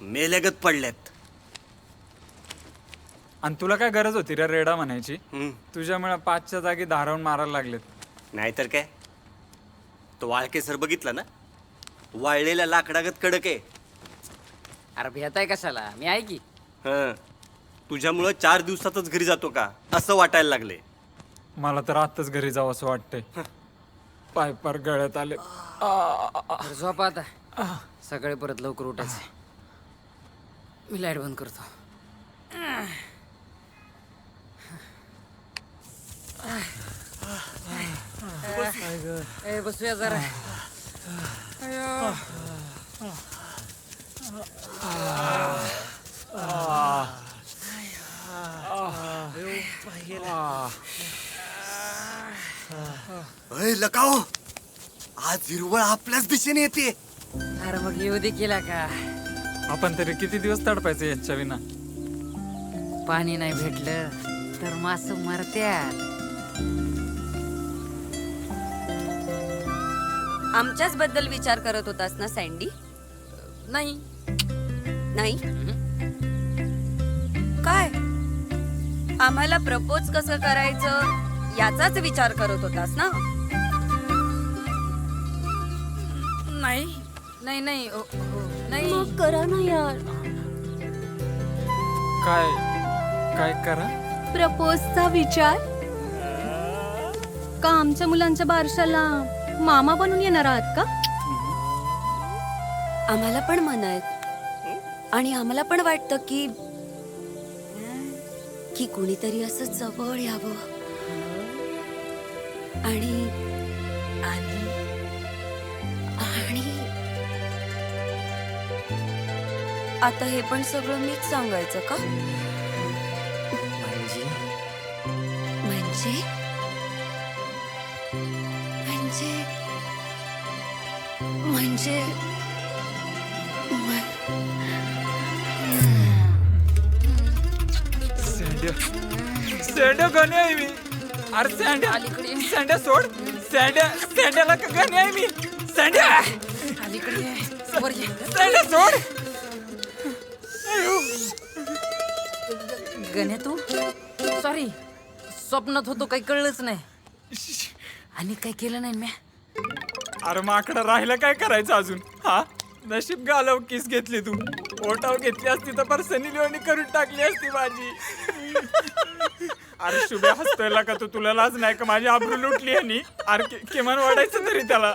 मेलेगत पडल्यात. आणि तुला काय गरज होती रे रेडा म्हणायची? हम्म, तुझ्यामुळे पाचच्या जागी धारावून मारायला लागलेत. नाहीतर काय? तो वाळके सर बघितला ना? वाळलेल्या लाकडागत कडक आहे. अरे भेटाय कशाला? मी आहे की. हं. तुझ्यामुळं चार दिवसातच घरी जातो का? असं वाटायला लागले. मला तर आत्ताच घरी जावं असं वाटतंय पाय पार गळ्यात आले. झोपा आता. सकाळी परत लवकर उठायचं मी लाइट बंद करतो. ए बसूया जरा. अयो. अय लकाओ. आज हिरवळ आपल्याच दिशेने येते अरे मग येऊ दे केला का? आपण तरी किती दिवस तडपायचं यांच्या विना? पाणी नाही भेटलं तर मास मरत्यात. आमच्याच बद्दल विचार करत होतास ना सँडी नाही. नाही? काय? आम्हाला प्रपोज कसं करायचं याचाच विचार करत होतास ना? नाही. नाही नाही ओ- नाही. मग करा ना यार. काय काय करा? प्रपोजचा विचार. का आमच्या मुलांच्या बारशाला मामा बनून येणार आहात का? आम्हाला पण मन आहेत आणि आम्हाला पण वाटतं की की कुणीतरी असं जवळ यावं. आणि आणि आणि आता हे पण सगळं मीच सांगायचं का? म्हणजे? म्हणजे? म्हणजे? म्हणजे? सँड्या सँड्या गणी आहे मी अरे सँड्या सँड्या सोड. सँड्या सँड्याला का गणी आहे मी सँड्या अलीकडे. ये. वर ये. सँड्या सोड. गण्या तू? सॉरी स्वप्नात होतो काही कळलंच नाही. आणि काही केलं नाही म्या? अरे माकडं राहिलं काय करायचं अजून? हा? नशीब गालव किस घेतली तू? ओटाव घेतली असती तर परसनी लिओनी करून टाकली असती माझी. अरे शुभे हसतोय का तू? तुला लाज नाही का? माझी आबरू लुटली आणि अरे कि- किमान वाढायचं तरी त्याला.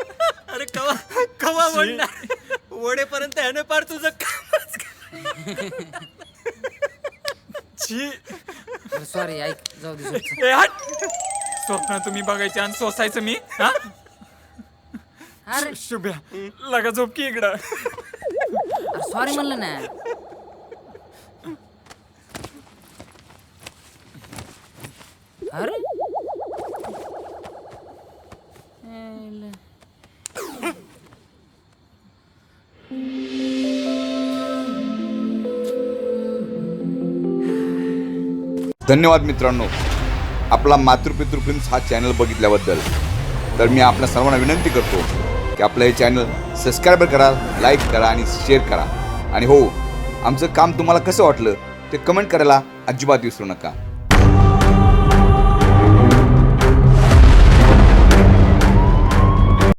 अरे कवा कवा म्हणणार वडेपर्यंत ह्याने पार तुझं कामच छी सॉरी ऐक जाऊ दे. ए हट. स्वप्न तुम्ही बघायचे आणि सोसायचं मी हा? अरे. शुभ्या लगा झोप की इकडं. सॉरी म्हणलं ना. अरे. धन्यवाद मित्रांनो. आपला मातृपितृ फिल्म्स हा चॅनल बघितल्याबद्दल. तर मी आपल्या सर्वांना विनंती करतो की आपलं हे चॅनल सबस्क्राईब करा लाईक करा आणि शेअर करा. आणि हो आमचं काम तुम्हाला कसं वाटलं ते कमेंट करायला अजिबात विसरू नका.